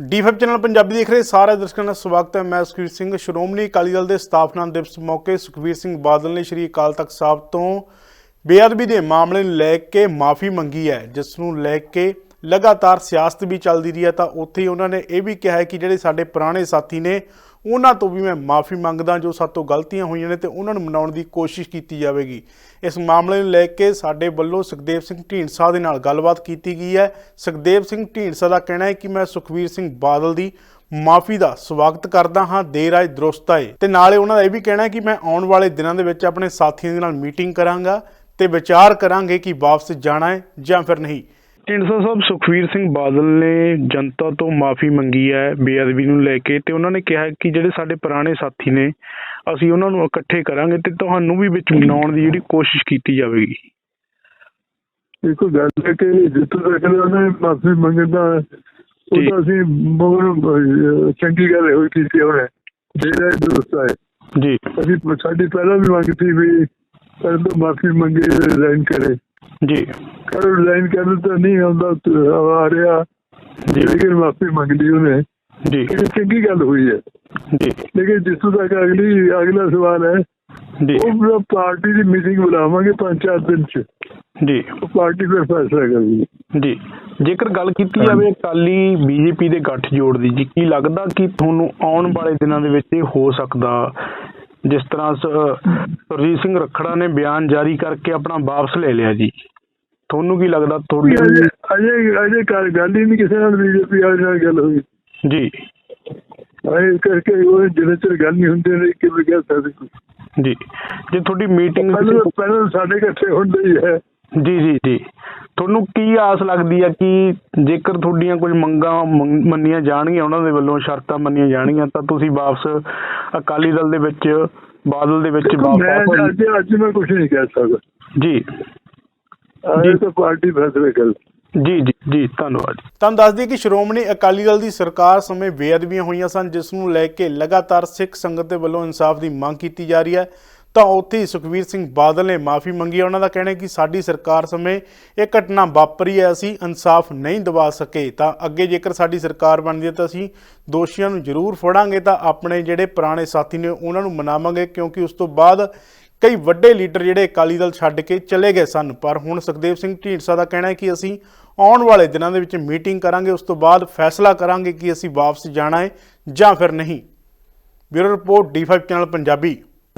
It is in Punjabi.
ਡੀ5 ਚੈਨਲ ਪੰਜਾਬੀ ਦੇਖ ਰਹੇ ਸਾਰੇ ਦਰਸ਼ਕਾਂ ਦਾ ਸਵਾਗਤ ਹੈ। ਮੈਂ ਸੁਖਵੀਰ ਸਿੰਘ, ਸ਼੍ਰੋਮਣੀ ਅਕਾਲੀ ਦਲ ਦੇ ਸਥਾਪਨਾ ਦਿਵਸ ਮੌਕੇ ਸੁਖਵੀਰ ਸਿੰਘ ਬਾਦਲ ਨੇ ਸ਼੍ਰੀ ਅਕਾਲ ਤਖਤ ਸਾਹਿਬ ਤੋਂ ਬੇਅਦਬੀ ਦੇ ਮਾਮਲੇ ਨੂੰ ਲੈ ਕੇ ਮਾਫੀ ਮੰਗੀ ਹੈ, ਜਿਸ ਨੂੰ ਲੈ ਕੇ ਲਗਾਤਾਰ ਸਿਆਸਤ ਵੀ ਚੱਲਦੀ ਰਹੀ ਹੈ, ਤਾਂ ਉੱਥੇ ਹੀ ਉਹਨਾਂ ਨੇ ਇਹ ਵੀ ਕਿਹਾ ਹੈ ਕਿ ਜਿਹੜੇ ਸਾਡੇ ਪੁਰਾਣੇ ਸਾਥੀ ਨੇ, ਉਹਨਾਂ ਤੋਂ ਵੀ ਮੈਂ ਮਾਫੀ ਮੰਗਦਾ ਜੋ ਸਾਤੋਂ ਗਲਤੀਆਂ ਹੋਈਆਂ ਨੇ ਤੇ ਉਹਨਾਂ ਨੂੰ ਮਨਾਉਣ ਦੀ ਕੋਸ਼ਿਸ਼ ਕੀਤੀ ਜਾਵੇਗੀ। ਇਸ ਮਾਮਲੇ ਨੂੰ ਲੈ ਕੇ ਸਾਡੇ ਵੱਲੋਂ ਸੁਖਦੇਵ ਸਿੰਘ ਢੀਂਡਸਾ ਦੇ ਨਾਲ ਗੱਲਬਾਤ ਕੀਤੀ ਗਈ ਹੈ। ਸੁਖਦੇਵ ਸਿੰਘ ਢੀਂਡਸਾ ਦਾ ਕਹਿਣਾ ਹੈ ਕਿ ਮੈਂ ਸੁਖਵੀਰ ਸਿੰਘ ਬਾਦਲ ਦੀ ਮਾਫੀ ਦਾ ਸਵਾਗਤ ਕਰਦਾ ਹਾਂ, ਦੇਰ ਆਏ ਦਰੁਸਤ ਆਏ। ਤੇ ਨਾਲੇ ਉਹਨਾਂ ਦਾ ਇਹ ਵੀ ਕਹਿਣਾ ਹੈ ਕਿ ਮੈਂ ਆਉਣ ਵਾਲੇ ਦਿਨਾਂ ਦੇ ਵਿੱਚ ਆਪਣੇ ਸਾਥੀਆਂ ਦੇ ਨਾਲ ਮੀਟਿੰਗ ਕਰਾਂਗਾ ਤੇ ਵਿਚਾਰ ਕਰਾਂਗੇ ਕਿ ਵਾਪਸ ਜਾਣਾ ਹੈ ਜਾਂ ਫਿਰ ਨਹੀਂ। ਢੀਂਡਸਾ ਸਾਹਿਬ ਸੁਖਵੀਰ ਸਿੰਘ ਬਾਦਲ ਨੇ ਜਨਤਾ ਤੋਂ ਮਾਫੀ ਮੰਗੀ ਹੈ ਬੇਅਦਬੀ ਨੂੰ ਲੈ ਕੇ ਤੇ ਉਹਨਾਂ ਨੇ ਕਿਹਾ ਕਿ ਜਿਹੜੇ ਸਾਡੇ ਪੁਰਾਣੇ ਸਾਥੀ ਨੇ ਅਸੀਂ ਉਹਨਾਂ ਨੂੰ ਇਕੱਠੇ ਕਰਾਂਗੇ ਤੇ ਤੁਹਾਨੂੰ ਵੀ ਵਿੱਚ ਮਿਲਾਉਣ ਦੀ ਜਿਹੜੀ ਕੋਸ਼ਿਸ਼ ਕੀਤੀ ਜਾਵੇਗੀ। ਦੇਖੋ ਗੱਲ ਹੈ ਕਿ ਜਿੱਥੋਂ ਤੱਕ ਉਹਨੇ ਮਾਫੀ ਮੰਗਦਾ ਉਹ ਜੀ। ਤਾਂ ਅਸੀਂ ਬਹੁਤ ਚੰਗੀ ਗੱਲ ਹੋਈ ਕੀਤੀ ਉਹਨੇ। ਜਿਹੜਾ ਦੋਸਤ ਹੈ ਜੀ। ਅਸੀਂ ਸਾਡੀ ਪਹਿਲਾਂ ਵੀ ਮੰਗ ਸੀ ਵੀ ਤੋਂ ਮਾਫੀ ਮੰਗੇ ਰਿਜ਼ਾਈਨ ਕਰੇ। ਜੀ। ਕਰ ਰਿਜ਼ਾਈਨ ਕਰਨ ਤਾਂ ਨਹੀਂ ਆਉਂਦਾ ਤੇ ਆ ਰਿਹਾ। ਜੀ ਲੇਕਿਨ ਮਾਫੀ ਮੰਗ ਲਈ ਉਹਨੇ। ਜੀ। ਇਹ ਚੰਗੀ ਗੱਲ ਹੋਈ ਹੈ। ਜੀ। ਲੇਕਿਨ ਜਿੱਥੋਂ ਤੱਕ ਅਗਲੀ ਅਗਲਾ ਸਵਾਲ ਹੈ ਜੀ। ਉਹ ਪਾਰਟੀ ਦੀ ਮੀਟਿੰਗ ਬੁਲਾਵਾਂਗੇ ਪੰਜ ਚਾਰ ਦਿਨ ਚ। ਜੀ। ਉਹ ਪਾਰਟੀ ਫਿਰ ਫੈਸਲਾ ਕਰੇਗੀ। ਜੀ। ਜੇਕਰ ਗੱਲ ਕੀਤੀ ਜਾਵੇ ਅਕਾਲੀ ਬੀਜੇਪੀ ਦੇ ਗੱਠਜੋੜ ਦੀ ਜੀ ਕੀ ਲੱਗਦਾ ਕਿ ਤੁਹਾਨੂੰ ਆਉਣ ਵਾਲੇ ਦਿਨਾਂ ਦੇ ਵਿੱਚ ਇਹ ਹੋ ਸਕਦਾ ਜਿਸ ਤਰ੍ਹਾਂ ਸੁਰਜੀਤ ਸਿੰਘ ਰੱਖੜਾ ਨੇ ਬਿਆਨ ਜਾਰੀ ਕਰਕੇ ਆਪਣਾ ਵਾਪਸ ਲੈ ਲਿਆ ਜੀ। ਤੁਹਾਨੂੰ ਕੀ ਲੱਗਦਾ ਵੀ ਤੁਹਾਡੀ ਅਜੇ ਅਜੇ ਗੱਲ ਹੀ ਨਹੀਂ ਕਿਸੇ ਨਾਲ ਬੀਜੇਪੀ ਵਾਲੇ ਨਾਲ ਗੱਲ ਹੋਈ। ਜੀ। ਅਜੇ ਕਰਕੇ ਉਹ ਜਿਹੜੇ ਚਿਰ ਗੱਲ ਨਹੀਂ ਹੁੰਦੀ ਨੇ ਕਿਵੇਂ ਕਹਿ ਸਕਦੇ। ਜੀ। ਜੇ ਤੁਹਾਡੀ ਮੀਟਿੰਗ ਪਹਿਲਾਂ ਪਹਿਲਾਂ ਸਾਡੇ ਇਕੱਠੇ ਹੁੰਦੇ ਹੀ ਹੈ। ਜੀ ਜੀ ਜੀ। ਤੁਹਾਨੂੰ ਕੀ ਆਸ ਲੱਗਦੀ ਹੈ ਕਿ ਜੇਕਰ ਤੁਹਾਡੀਆਂ ਕੁਝ ਮੰਗਾਂ ਮੰਗ- ਮੰਨੀਆਂ ਜਾਣਗੀਆਂ ਉਹਨਾਂ ਦੇ ਵੱਲੋਂ ਸ਼ਰਤਾਂ ਮੰਨੀਆਂ ਜਾਣਗੀਆਂ ਤਾਂ ਤੁਸੀਂ ਵਾਪਸ ਅਕਾਲੀ ਦਲ ਦੇ ਵਿੱਚ ਬਾਦਲ ਦੇ ਵਿੱਚ ਦੇਖੋ, ਮੈਂ ਵਾਪਸ ਅੱਜ ਅੱਜ ਮੈਂ ਕੁਝ ਨਹੀਂ ਕਹਿ ਸਕਦਾ। ਜੀ। ਅਜੇ ਤਾਂ ਪਾਰਟੀ ਫੈਸਲੇ ਕਰ ਜੀ ਜੀ ਜੀ ਧੰਨਵਾਦ। ਤੁਹਾਨੂੰ ਦੱਸ ਦਈਏ ਕਿ ਸ਼੍ਰੋਮਣੀ ਅਕਾਲੀ ਦਲ ਦੀ ਸਰਕਾਰ ਸਮੇਂ ਬੇਅਦਬੀਆਂ ਹੋਈਆਂ ਸਨ ਜਿਸ ਨੂੰ ਲੈ ਕੇ ਲਗਾਤਾਰ ਸਿੱਖ ਸੰਗਤ ਦੇ ਵੱਲੋਂ ਇਨਸਾਫ ਦੀ ਮੰਗ ਕੀਤੀ ਜਾ ਰਹੀ ਹੈ। ਤਾਂ ਉੱਥੇ ਹੀ ਸੁਖਵੀਰ ਸਿੰਘ ਬਾਦਲ ਨੇ ਮਾਫੀ ਮੰਗੀ ਹੈ। ਉਹਨਾਂ ਦਾ ਕਹਿਣਾ ਹੈ ਕਿ ਸਾਡੀ ਸਰਕਾਰ ਸਮੇਂ ਇਹ ਘਟਨਾ ਵਾਪਰੀ ਹੈ, ਅਸੀਂ ਇਨਸਾਫ ਨਹੀਂ ਦਿਵਾ ਸਕੇ। ਤਾਂ ਅੱਗੇ ਜੇਕਰ ਸਾਡੀ ਸਰਕਾਰ ਬਣਦੀ ਹੈ ਤਾਂ ਅਸੀਂ ਦੋਸ਼ੀਆਂ ਨੂੰ ਜ਼ਰੂਰ ਫੜਾਂਗੇ। ਤਾਂ ਆਪਣੇ ਜਿਹੜੇ ਪੁਰਾਣੇ ਸਾਥੀ ਨੇ, ਉਹਨਾਂ ਨੂੰ ਮਨਾਵਾਂਗੇ ਕਿਉਂਕਿ ਉਸ ਤੋਂ ਬਾਅਦ ਕਈ ਵੱਡੇ ਲੀਡਰ ਜਿਹੜੇ ਅਕਾਲੀ ਦਲ ਛੱਡ ਕੇ ਚਲੇ ਗਏ ਸਨ। ਪਰ ਹੁਣ ਸੁਖਦੇਵ ਸਿੰਘ ਢੀਂਡਸਾ ਦਾ ਕਹਿਣਾ ਹੈ ਕਿ ਅਸੀਂ ਆਉਣ ਵਾਲੇ ਦਿਨਾਂ ਦੇ ਵਿੱਚ ਮੀਟਿੰਗ ਕਰਾਂਗੇ, ਉਸ ਤੋਂ ਬਾਅਦ ਫੈਸਲਾ ਕਰਾਂਗੇ ਕਿ ਅਸੀਂ ਵਾਪਸ ਜਾਣਾ ਹੈ ਜਾਂ ਫਿਰ ਨਹੀਂ। ਬਿਊਰੋ ਰਿਪੋਰਟ ਡੀ5 ਚੈਨਲ ਪੰਜਾਬੀ।